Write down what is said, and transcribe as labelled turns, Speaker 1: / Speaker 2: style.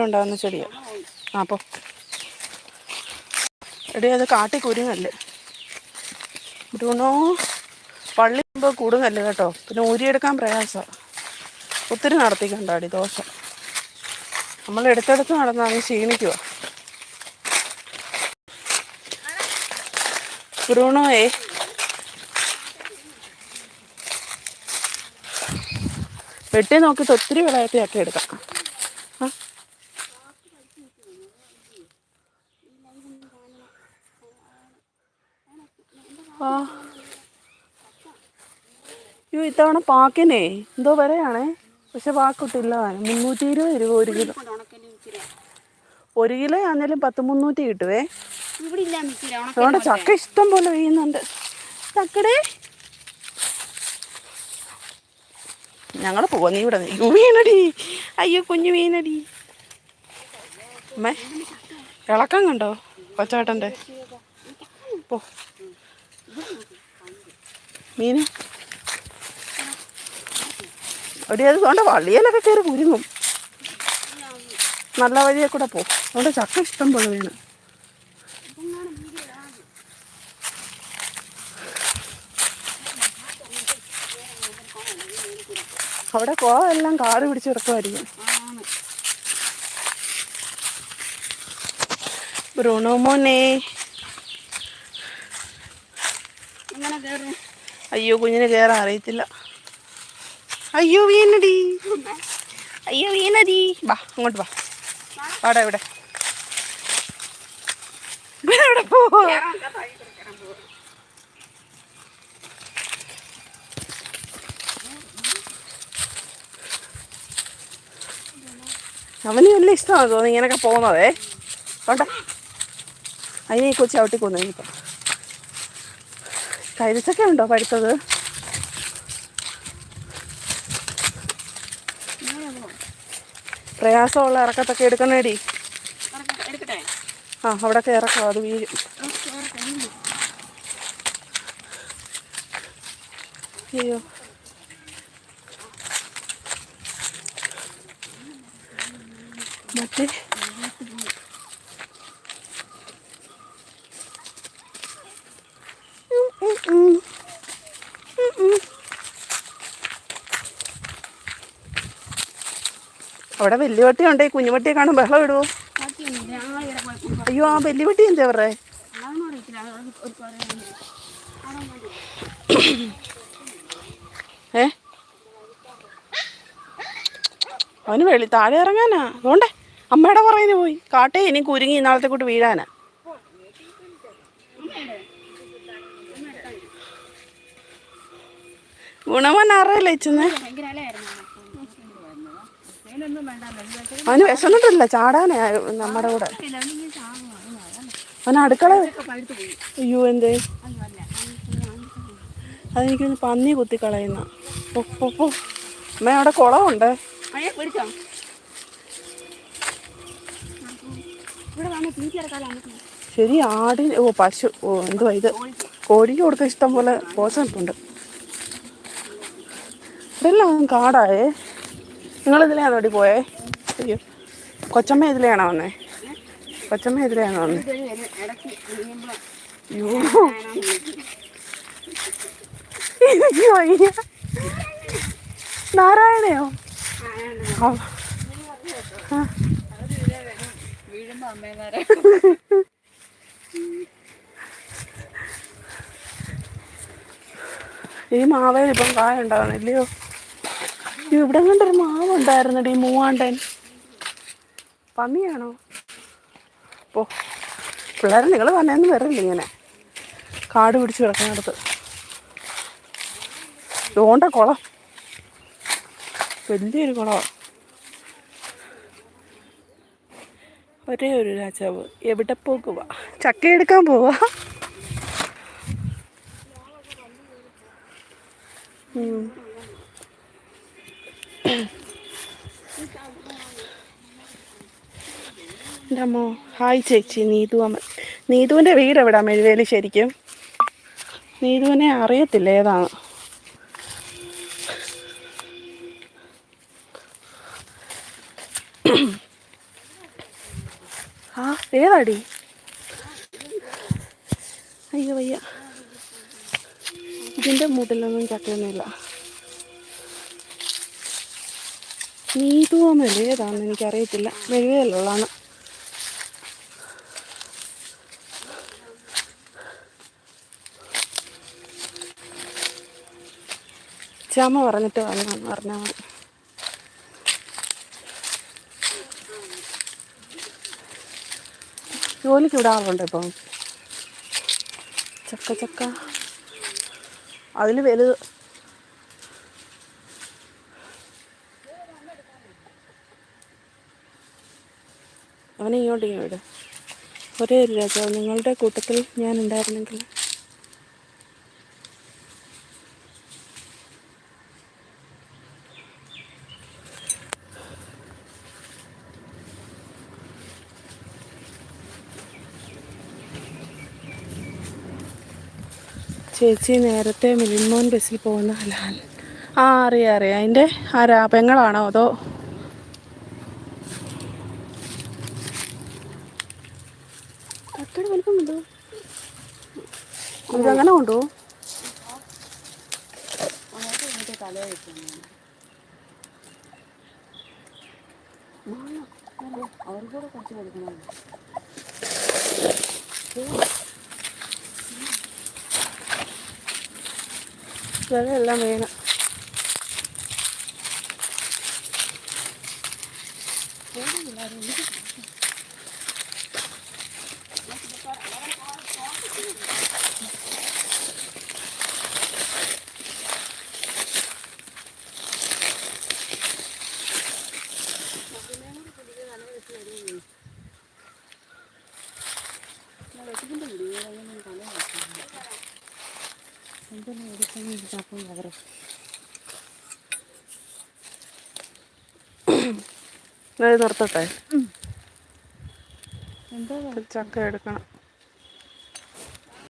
Speaker 1: ഉണ്ടാകുന്ന ചെടിയാ. ആ അപ്പോൾ എടി അത് കാട്ടി കുരുങ്ങല്ല്? ബ്രൂണോ പള്ളി മുമ്പ് കുടുങ്ങല്ലേ കേട്ടോ? പിന്നെ ഊരിയെടുക്കാൻ പ്രയാസമാണ് ഒത്തിരി നടത്തിക്കണ്ടാടി ദോശ. നമ്മൾ എടുത്തെടുത്ത് നടന്ന് അങ്ങ് ക്ഷീണിക്കുക ബ്രൂണോയെ വെട്ടി നോക്കിയിട്ട് ഒത്തിരി വിളയത്തിയാക്കി എടുക്കാം. ആ. ആ. അയ്യോ ഇത്തവണ പാക്കിനെ എന്തോ വരെയാണേ പക്ഷെ പാക്കിട്ടില്ല മുന്നൂറ്റി ഇരുപത് രൂപ ഒരു കിലോ. ഒരു കിലോ ആണെങ്കിലും പത്ത് മുന്നൂറ്റി കിട്ടുവേ. അതുകൊണ്ട് ചക്ക ഇഷ്ടം പോലെ വീഴുന്നുണ്ട് ചക്കടേ. ഞങ്ങൾ പോവാ നീ ഇവിടെ അയ്യോ വീണടി അയ്യോ കുഞ്ഞു വീണടി അമ്മേ ഇളക്കം കണ്ടോ? കൊച്ചേട്ടന്റെ. പോ. മീന് ഒരു അത് കൊണ്ട് വള്ളിയിലൊക്കെ കയറി കുരുങ്ങും നല്ല വഴിയെ കൂടെ പോ. അതുകൊണ്ട് ചക്ക ഇഷ്ടം പോലെ വീണ്. അവിടെ കുളമെല്ലാം കാട് പിടിച്ച് കിടക്കുമായിരിക്കും ബ്രൂണോ മോനെ.
Speaker 2: ഇങ്ങനെ കയറും?
Speaker 1: അയ്യോ കുഞ്ഞിന് കയറാൻ അറിയത്തില്ല. അയ്യോ വീണടി. അയ്യോ വീണടി. വാ അങ്ങോട്ട് വാ. വാടാ ഇവിടെ. ഇവിടെ പോ അവന് വലിയ ഇഷ്ടമാണ് തോന്നുന്നു ഇങ്ങനെയൊക്കെ പോകുന്നതേ. കണ്ട? അതിനെ കൊച്ചി കൊച്ചു ചവിട്ടി കൊന്നു ഇനിയിപ്പം കരിച്ചൊക്കെ ഉണ്ടോ പഴുത്തത്? പ്രയാസമുള്ള ഇറക്കത്തൊക്കെ എടുക്കണേടി. ആ അവിടെയൊക്കെ ഇറക്കാം അത് വീഴും. അയ്യോ. മറ്റേ ഉം, ഉം, ഉം. ഉം, ഉം. അവിടെ വലിയ വട്ടി ഈ കുഞ്ഞുവട്ടിയെ കാണും ബഹളം ഇടുവോ? അയ്യോ ആ വലിയ വട്ടി എന്താ പറയേ. ഏ? അവന് വെളി താഴെ ഇറങ്ങാനാ? അതുകൊണ്ടേ അമ്മയുടെ പറയുന്നത് പോയി. കാട്ടേ ഇനി കുരുങ്ങി ഇന്നാളത്തെ കൂട്ട് വീഴാനാ. ഗുണവൻ അറിയില്ല ഇച്ചെന്ന്? അവന് വിശന്നിട്ടില്ല. ചാടാനേ നമ്മുടെ കൂടെ.
Speaker 2: അവന്
Speaker 1: അവൻ അടുക്കള അയ്യോ എന്ത്?
Speaker 2: അതെനിക്ക്
Speaker 1: അതെനിക്കൊന്ന് പന്നി കുത്തി കളയുന്ന പോ, പോ, പോ. അമ്മ അവിടെ കുളമുണ്ട്. ശരി ആടി ഓ പശു ഓ എന്തുവാ ഇത്? കോഴിക്ക്. കൊടുക്കാൻ ഇഷ്ടം പോലെ പോസണിട്ടുണ്ട് ഇതെല്ലാം കാടായേ. നിങ്ങളിതിലെയാണോ ഓടി പോയേ? അയ്യോ. കൊച്ചമ്മ ഇതിലെയാണോ വന്നേ? കൊച്ചമ്മ ഇതിലെയാണോ വന്നേ? അയ്യോ. എനിക്ക് വയ്യ നാരായണയോ? ഈ മാവേലിപ്പം കായ ഉണ്ടാവണം അയ്യോ, ഇവിടെ കണ്ടൊരു മാവ് ഉണ്ടായിരുന്നടി മൂവാണ്ടൻ. പന്നിയാണോ? പോ. പിള്ളേരെ നിങ്ങൾ വന്നേന്ന് വരില്ല ഇങ്ങനെ. കാട് പിടിച്ച് കിടക്കുന്നിടത്ത്. ഇതുകൊണ്ട കുളം. വലിയൊരു കുളമാണ് ഒരേ ഒരു രാജാവ്. എവിടെ പോകുക ചക്ക എടുക്കാൻ പോവാ. ഉം. അമ്മോ ഹായ് ചേച്ചി നീതു അമ്മ നീതുവിന്റെ വീട് എവിടാ മെഴുവേലി ശരിക്കും? നീതുവിനെ അറിയത്തില്ല ഏതാണ്? ആ ഏതാടി? അയ്യോ വയ്യ. ഇതിന്റെ മുതലൊന്നും ചക്കയൊന്നുമില്ല നീതുവോന്നല്ല ഏതാണെന്ന് എനിക്കറിയത്തില്ല. മെഴുകയിലുള്ളതാണ് ചമ പറഞ്ഞിട്ട് വന്നു പറഞ്ഞാൽ മതി. ജോലിക്ക് വിടാറുണ്ട് ഇപ്പം? ചക്ക ചക്ക. അതിൽ വലുത്. അവനെ ഇങ്ങോട്ട് ഇങ്ങോട്ട് ഒരേ ഒരു രാജാവ്. നിങ്ങളുടെ കൂട്ടത്തിൽ ഞാൻ ഉണ്ടായിരുന്നെങ്കിൽ ചേച്ചി നേരത്തെ മിലിമോൻ ബസ്സിൽ പോകുന്ന ഹലാൽ. ആ അറിയാം അറിയാം. അതിന്റെ ആരാ പെങ്ങളാണോ അതോ? ചക്കയുടെ വലിപ്പം ഉണ്ടോ? ഇതങ്ങനെ കൊണ്ടുപോകും
Speaker 2: അങ്ങോട്ടും ഇങ്ങോട്ടും തല വെക്കുന്നു അവർക്കൂടെ കുറച്ച് കൊടുക്കണം.
Speaker 1: വിലയെല്ലാം വേണം.
Speaker 2: എന്തെല്ലാം എടുക്കണം ഇതാക്കും അവർ
Speaker 1: നിർത്തട്ടെ
Speaker 2: എന്താ
Speaker 1: ചക്ക എടുക്കണം.